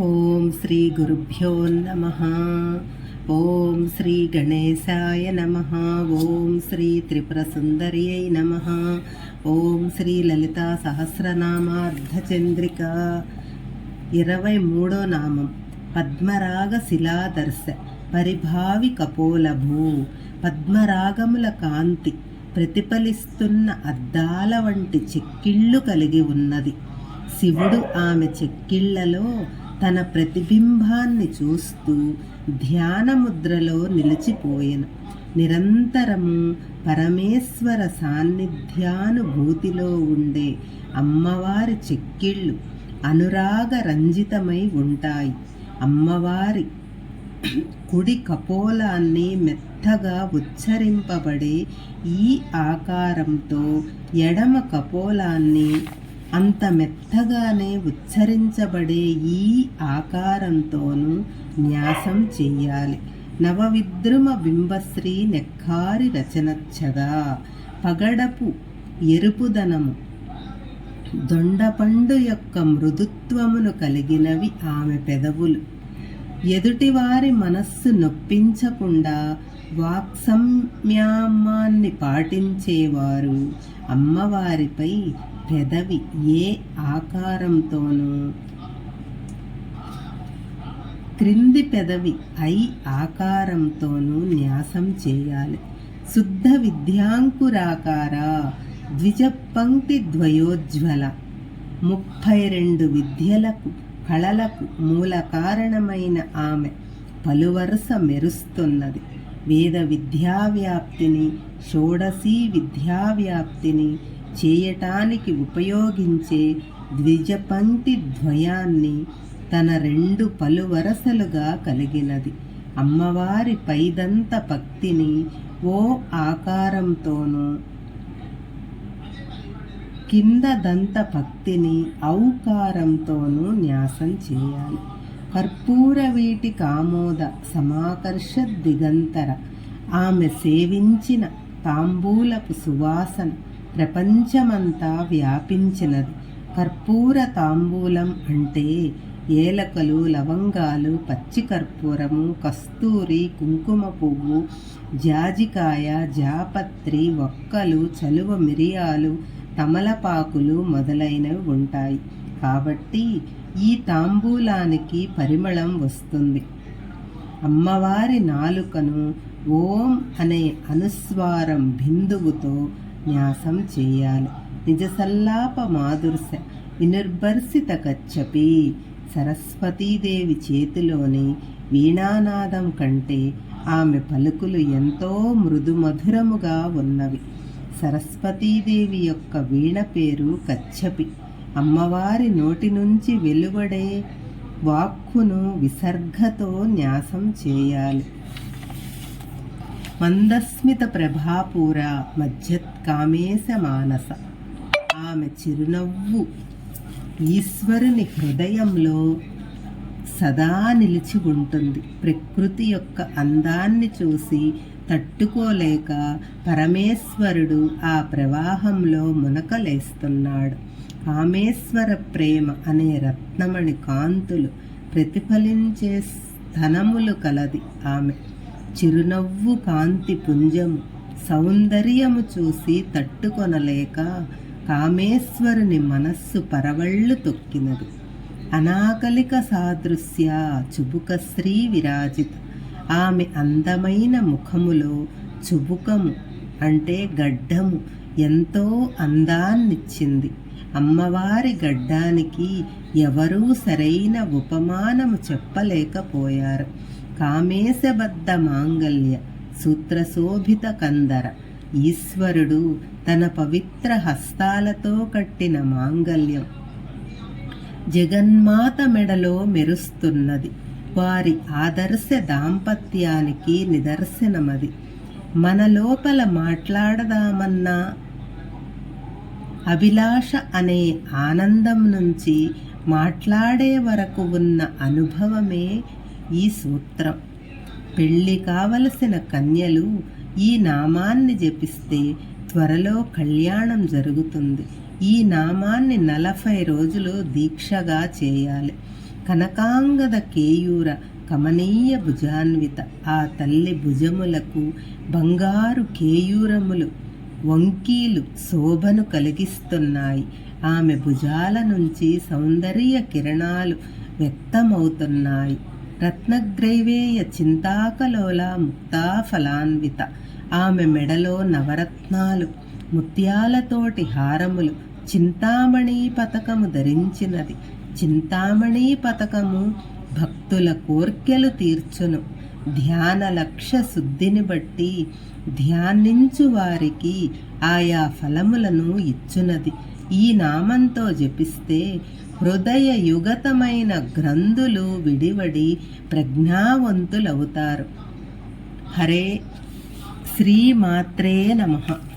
ఓం శ్రీ గురుభ్యో నమ. ఓం శ్రీ గణేశాయ నమ. ఓం శ్రీ త్రిపుర సుందర్యై నమ. ఓం శ్రీ లలితా సహస్రనామార్ధచంద్రిక. ఇరవై మూడో నామం. పద్మరాగ శిలాదర్శ. పరిభావి కపోలభూ. పద్మరాగముల కాంతి. ప్రతిఫలిస్తున్న అద్దాల వంటి చెక్కిళ్ళు కలిగి ఉన్నది. శివుడు ఆమె చెక్కిళ్ళలో తన ప్రతిబింబాన్ని చూస్తూ ధ్యానముద్రలో నిలిచిపోయెను. నిరంతరము పరమేశ్వర సాన్నిధ్యానుభూతిలో ఉండే అమ్మవారి చెక్కిళ్ళు అనురాగ రంజితమై ఉంటాయి. అమ్మవారి కుడి కపోలాన్ని మెత్తగా ఉచ్చరింపబడే ఈ ఆకారంతో ఎడమ కపోలాన్ని అంత మెత్తగానే ఉచ్చరించబడే ఈ ఆకారంతోనూ న్యాసం చెయ్యాలి. నవవిద్రుమ బింబశ్రీ నెక్కారి రచనచ్చదా? పగడపు ఎరుపుదనము దొండపండు యొక్క మృదుత్వమును కలిగినవి ఆమె పెదవులు. ఎదుటివారి మనస్సు నొప్పించకుండా వాక్సమ్యామాన్ని పాటించేవారు అమ్మవారిపై పెదవి ఏ ఆకారంతోనూ. క్రింది పెదవి ఐ ఆకారంతోనూ న్యాసం చేయాలి. శుద్ధ విద్యాంకురాకార ద్విజపంక్తి ద్వయోజ్వల. ముప్పై రెండు విద్యలకు కళలకు మూల కారణమైన ఆమె పలువరుస మెరుస్తున్నది. వేద విద్యావ్యాప్తిని షోడశీ విద్యావ్యాప్తిని చేయటానికి ఉపయోగించే ద్విజపంక్తి ద్వయాన్ని తన రెండు పలువరసలుగా కలిగినది. అమ్మవారి పైదంత భక్తిని ఓ ఆకారంతోనూ కింద దంత భక్తిని ఔకారంతోనూ న్యాసం చేయాలి. కర్పూర వీటి కామోద సమాకర్ష దిగంతర. ఆమె సేవించిన తాంబూలపు సువాసన ప్రపంచమంతా వ్యాపించినది. కర్పూర తాంబూలం అంటే ఏలకలు లవంగాలు పచ్చి కర్పూరము కస్తూరి కుంకుమ పువ్వు జాజికాయ జాపత్రి ఒక్కలు చలువ మిరియాలు తమలపాకులు మొదలైనవి ఉంటాయి. కాబట్టి ఈ తాంబూలానికి పరిమళం వస్తుంది. అమ్మవారి నాలుకను ఓం అనే అనుస్వారం బిందువుతో న్యాసం చేయాలి. నిజసల్లాప మాధుర్శ వినిర్భర్సిత కచ్చపి సరస్వతీదేవి చేతిలోని వీణానాదం కంటే ఆమె పలుకులు ఎంతో మృదుమధురముగా ఉన్నవి. సరస్వతీదేవి యొక్క వీణ పేరు కచ్చపి. అమ్మవారి నోటి నుంచి వెలువడే వాక్కును విసర్గతో న్యాసం చేయాలి. మందస్మిత ప్రభాపూర మధ్యత్కామేశ మానస. ఆమె చిరునవ్వు ఈశ్వరుని హృదయంలో సదా నిలిచి ఉంటుంది. ప్రకృతి యొక్క అందాన్ని చూసి తట్టుకోలేక పరమేశ్వరుడు ఆ ప్రవాహంలో మునకలేస్తున్నాడు. కామేశ్వర ప్రేమ అనే రత్నమణి కాంతులు ప్రతిఫలించే ధనములు కలది ఆమె. చిరునవ్వు కాంతి పుంజము సౌందర్యము చూసి తట్టుకొనలేక కామేశ్వరుని మనస్సు పరవళ్ళు తొక్కినది. అనాకలిక సాదృశ్య చుబుక శ్రీ విరాజిత ఆమె అందమైన ముఖములో చుబుకము అంటే గడ్డము ఎంతో అందాన్నిచ్చింది. అమ్మవారి గడ్డానికి ఎవరూ సరైన ఉపమానము చెప్పలేకపోయారు. కామేశబద్ధ మాంగల్య సూత్రశోభిత కందర ఈశ్వరుడు తన పవిత్ర హస్తాలతో కట్టిన మాంగల్యం జగన్మాత మెడలో మెరుస్తున్నది. వారి ఆదర్శ దాంపత్యానికి నిదర్శనమది. మన లోపల మాట్లాడదామన్న అభిలాష అనే ఆనందం నుంచి మాట్లాడే వరకు ఉన్న అనుభవమే ఈ సూత్రం. పెళ్ళి కావలసిన కన్యలు ఈ నామాన్ని జపిస్తే త్వరలో కళ్యాణం జరుగుతుంది. ఈ నామాన్ని నలభై రోజులు దీక్షగా చేయాలి. కనకాంగద కేయూర కమనీయ భుజాన్విత ఆ తల్లి భుజములకు బంగారు కేయూరములు వంకీలు శోభను కలిగిస్తున్నాయి. ఆమె భుజాల నుంచి సౌందర్య కిరణాలు వ్యక్తమవుతున్నాయి. రత్నగ్రైవేయ చింతాకలోల ముక్తా ఫలాన్విత ఆమె మెడలో నవరత్నాలు ముత్యాలతోటి హారములు చింతామణి పతకము ధరించినది. చింతామణి పతకము భక్తుల కోర్కెలు తీర్చును. ధ్యాన లక్ష్య శుద్ధిని బట్టి ధ్యానించు వారికి ఆయా ఫలములను ఇచ్చునది. ఈ నామంతో జపిస్తే హృదయ యుగతమైన గ్రంథులు విడివడి ప్రజ్ఞావంతులవుతారు. హరే శ్రీమాత్రే నమః.